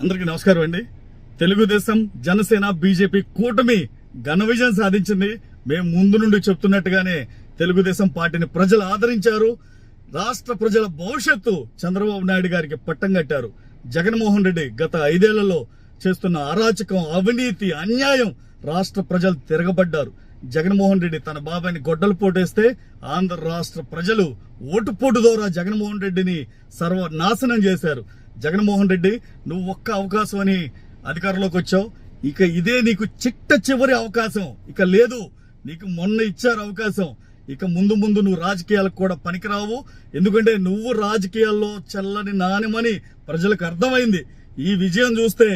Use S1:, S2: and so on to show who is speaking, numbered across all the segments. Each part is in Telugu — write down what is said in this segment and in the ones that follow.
S1: అందరికీ నమస్కారం అండి. తెలుగుదేశం జనసేన బీజేపీ కూటమి ఘన విజయం సాధించింది. మేము ముందు నుండి చెప్తున్నట్టుగానే తెలుగుదేశం పార్టీని ప్రజలు ఆదరించారు. రాష్ట్ర ప్రజల భవిష్యత్తు చంద్రబాబు నాయుడు గారికి పట్టం కట్టారు. జగన్మోహన్ రెడ్డి గత ఐదేళ్ళలో చేస్తున్న అరాచకం అవినీతి అన్యాయం రాష్ట్ర ప్రజలు తిరగబడ్డారు. జగన్మోహన్ రెడ్డి తన బాబాయిని గొడ్డలు పోటేస్తే ఆంధ్ర రాష్ట్ర ప్రజలు ఓటుపోటు ద్వారా జగన్మోహన్ రెడ్డిని సర్వనాశనం చేశారు. జగన్మోహన్ రెడ్డి నువ్వు ఒక్క అవకాశం అని అధికారంలోకి వచ్చావు. ఇక ఇదే నీకు చిట్ట చివరి అవకాశం. ఇక లేదు నీకు మొన్న ఇచ్చారు అవకాశం. ఇక ముందు ముందు నువ్వు రాజకీయాలకు కూడా పనికిరావు. ఎందుకంటే నువ్వు రాజకీయాల్లో చల్లని నాణ్యమని ప్రజలకు అర్థమైంది. ఈ విజయం చూస్తే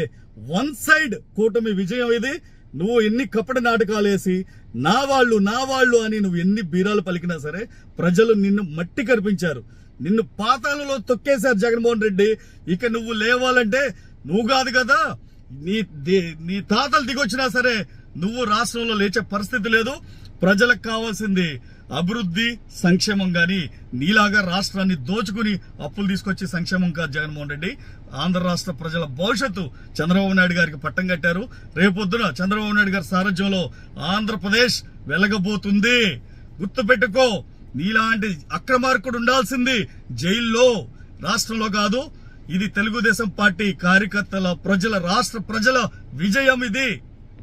S1: వన్ సైడ్ కూటమి విజయం ఇది. నువ్వు ఎన్ని కపట నాటకాలు వేసి నా వాళ్ళు నా వాళ్ళు అని నువ్వు ఎన్ని బీరాలు పలికినా సరే ప్రజలు నిన్ను మట్టి కనిపించారు నిన్ను పాతాలలో తొక్కేశారు జగన్మోహన్ రెడ్డి. ఇక నువ్వు లేవాలంటే నువ్వు కాదు కదా. నీ ది- నీ తాతలు దిగొచ్చినా సరే నువ్వు రాష్ట్రంలో లేచే పరిస్థితి లేదు. ప్రజలకు కావాల్సింది అభివృద్ధి సంక్షేమం కానీ నీలాగా రాష్ట్రాన్ని దోచుకుని అప్పులు తీసుకొచ్చి సంక్షేమం కాదు జగన్మోహన్ రెడ్డి. ఆంధ్ర రాష్ట్ర ప్రజల భవిష్యత్తు చంద్రబాబు నాయుడు గారికి పట్టం కట్టారు. రేపొద్దున చంద్రబాబు నాయుడు గారి సారథ్యంలో ఆంధ్రప్రదేశ్ వెలగబోతుంది. గుర్తుపెట్టుకో నీలాంటి అక్రమార్కుడు ఉండాల్సింది జైల్లో రాష్ట్రంలో కాదు. ఇది తెలుగుదేశం పార్టీ కార్యకర్తల ప్రజల రాష్ట్ర ప్రజల విజయం ఇది.